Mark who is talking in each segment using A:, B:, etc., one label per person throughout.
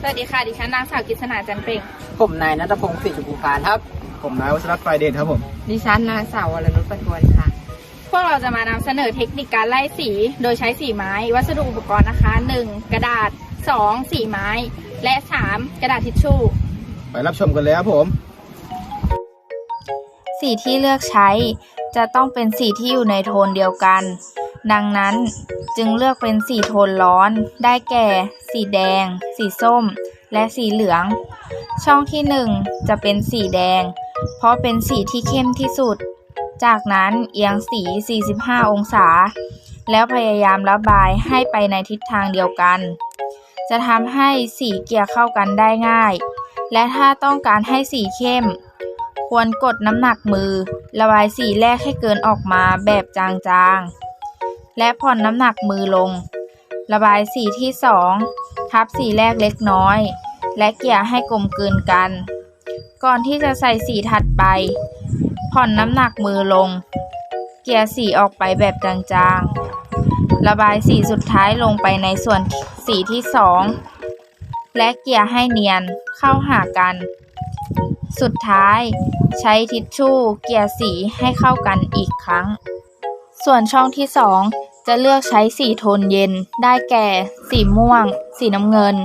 A: สวัสดีค่ะ ดิฉันนางสาวกฤษณาจันเปร่ง
B: ผมนายนัทพงศ์ศรีจุกุพานครับ
C: ผมนายวัชรศไฟเดชครับผม
D: ดิฉันนางสาววรนุชประทวนค่ะ
A: พวกเราจะมานำเสนอเทคนิคการไล่สี โดยใช้สีไม้ วัสดุอุปกรณ์นะคะ 1. กระดาษ 2. สีไม้ และ 3. กระดาษทิชชู่
C: ไปรับชมกันเลยครับผม
E: สีที่เลือกใช้ จะต้องเป็นสีที่อยู่ในโทนเดียวกัน ดังนั้นจึงเลือกเป็นสีโทนร้อน ได้แก่ สีแดง สีส้ม และสีเหลือง ช่องที่ 1 จะเป็นสีแดง เพราะเป็นสีที่เข้มที่สุด จากนั้นเอียงสี 45 องศา แล้วพยายามระบายให้ไปในทิศทางเดียวกัน จะทำให้สีเกลี่ยเข้ากันได้ง่าย และถ้าต้องการให้สีเข้ม ควรกดน้ำหนักมือ ระบายสีแรกให้เกินออกมาแบบจางๆ และผ่อนน้ำหนักมือลง ระบายสีที่สองทับสีแรกเล็กน้อย และเกี่ยให้กลมกลืนกัน ก่อนที่จะใส่สีถัดไป ผ่อนน้ำหนักมือลง เกี่ยสีออกไปแบบจางๆ ระบายสีสุดท้ายลงไปในส่วนสีที่สองและเกี่ยให้เนียนเข้าหากัน สุดท้ายใช้ทิชชู่เกี่ยสีให้เข้ากันอีกครั้ง ส่วนช่องที่ 2 จะเลือกใช้สีโทนเย็น ได้แก่ สีม่วง สีน้ำเงิน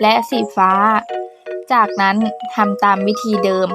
E: และสีฟ้า จากนั้นทำตามวิธีเดิม